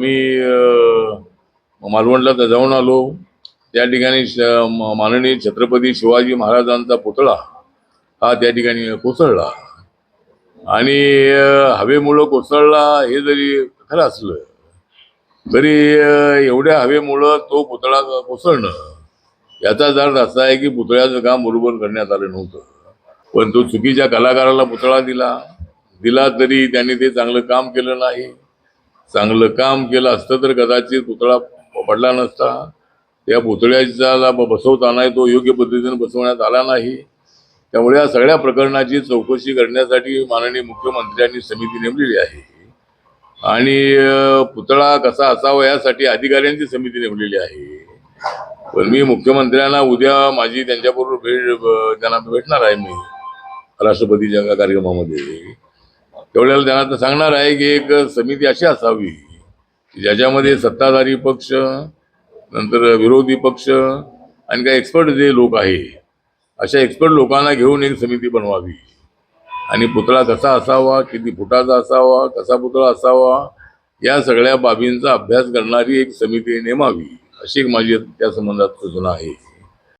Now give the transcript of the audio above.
मी मालवणला तर जाऊन आलो. त्या ठिकाणी श- माननीय छत्रपती शिवाजी महाराजांचा पुतळा हा त्या ठिकाणी कोसळला. आणि हवेमुळं कोसळला हे जरी खरं असलं तरी एवढ्या हवेमुळं तो पुतळा कोसळणं याचा अर्थ असा आहे की पुतळ्याचं काम बरोबर करण्यात आलं नव्हतं. पण तो चुकीच्या कलाकाराला पुतळा दिला. दिला तरी त्याने ते चांगलं काम केलं नाही. चांगलं काम केलं असतं तर कदाचित पुतळा पडला नसता. त्या पुतळ्याचा ब- बसवताना तो योग्य पद्धतीने बसवण्यात आला नाही. त्यामुळे या सगळ्या प्रकरणाची चौकशी करण्यासाठी माननीय मुख्यमंत्र्यांनी समिती नेमलेली आहे. आणि पुतळा कसा असावा यासाठी अधिकाऱ्यांची समिती नेमलेली आहे. पण मी मुख्यमंत्र्यांना उद्या माझी त्यांच्याबरोबर भेट त्यांना भेटणार आहे मी राष्ट्रपतीच्या का कार्यक्रमामध्ये. तेवढ्याला त्यांना तर सांगणार आहे की एक समिती अशी असावी की ज्याच्यामध्ये सत्ताधारी पक्ष नंतर विरोधी पक्ष आणि काही एक्सपर्ट जे लोक आहे अशा एक्सपर्ट लोकांना घेऊन एक समिती बनवावी. आणि पुतळा कसा असावा किती फुटाचा असावा कसा पुतळा असावा या सगळ्या बाबींचा अभ्यास करणारी एक समिती नेमावी अशी एक माझी त्या संबंधात सूचना आहे.